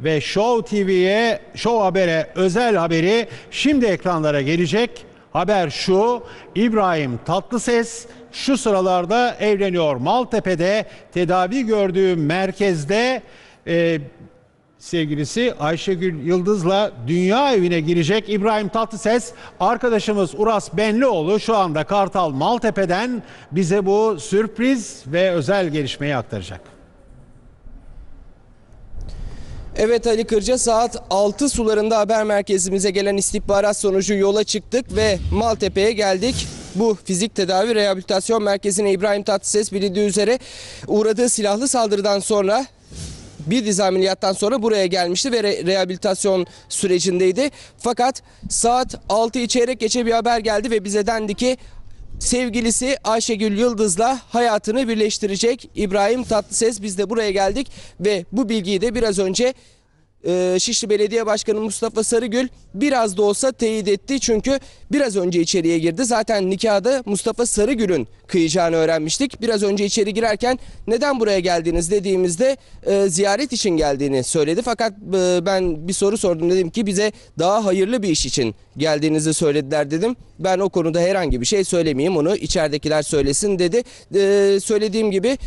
ve Show TV'ye, Show Haber'e özel haberi şimdi ekranlara gelecek. Haber şu, İbrahim Tatlıses şu sıralarda evleniyor. Maltepe'de tedavi gördüğü merkezde e, sevgilisi Ayşegül Yıldız'la dünya evine girecek İbrahim Tatlıses. Arkadaşımız Uras Benlioğlu şu anda Kartal Maltepe'den bize bu sürpriz ve özel gelişmeyi aktaracak. Evet Ali Kırca saat 6 sularında haber merkezimize gelen istihbarat sonucu yola çıktık ve Maltepe'ye geldik. Bu fizik tedavi rehabilitasyon merkezine İbrahim Tatlıses bilindiği üzere uğradığı silahlı saldırıdan sonra bir dizi ameliyattan sonra buraya gelmişti ve re- rehabilitasyon sürecindeydi. Fakat saat 6 çeyrek geçe bir haber geldi ve bize dendi ki sevgilisi Ayşegül Yıldız'la hayatını birleştirecek İbrahim Tatlıses. Biz de buraya geldik ve bu bilgiyi de biraz önce e, Şişli Belediye Başkanı Mustafa Sarıgül biraz da olsa teyit etti. Çünkü biraz önce içeriye girdi. Zaten nikahda Mustafa Sarıgül'ün kıyacağını öğrenmiştik. Biraz önce içeri girerken neden buraya geldiniz dediğimizde e, ziyaret için geldiğini söyledi. Fakat e, ben bir soru sordum dedim ki bize daha hayırlı bir iş için geldiğinizi söylediler dedim. Ben o konuda herhangi bir şey söylemeyeyim onu içeridekiler söylesin dedi. E, söylediğim gibi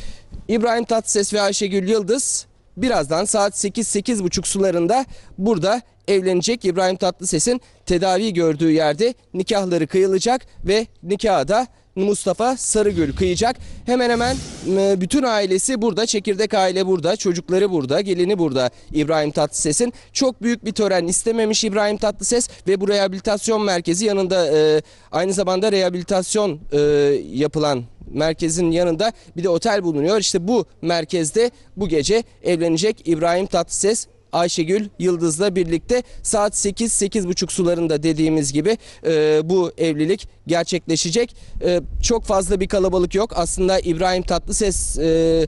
İbrahim Tatlıses ve Ayşegül Yıldız birazdan saat 8-8.30 sularında burada evlenecek İbrahim Tatlıses'in tedavi gördüğü yerde nikahları kıyılacak ve nikahı da Mustafa Sarıgül kıyacak. Hemen hemen bütün ailesi burada, çekirdek aile burada, çocukları burada, gelini burada İbrahim Tatlıses'in. Çok büyük bir tören istememiş İbrahim Tatlıses ve bu rehabilitasyon merkezi yanında e, aynı zamanda rehabilitasyon e, yapılan merkezin yanında bir de otel bulunuyor. İşte bu merkezde bu gece evlenecek İbrahim Tatlıses Ayşegül Yıldız'la birlikte saat 8-8.30 sularında dediğimiz gibi e, bu evlilik gerçekleşecek. E, çok fazla bir kalabalık yok. Aslında İbrahim Tatlıses e,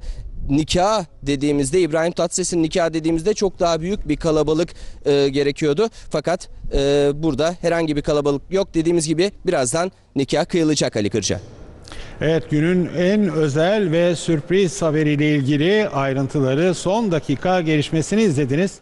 nikah dediğimizde İbrahim Tatlıses'in nikah dediğimizde çok daha büyük bir kalabalık e, gerekiyordu. Fakat e, burada herhangi bir kalabalık yok. Dediğimiz gibi birazdan nikah kıyılacak Ali Kırca. Evet günün en özel ve sürpriz haberiyle ilgili ayrıntıları son dakika gelişmesini izlediniz.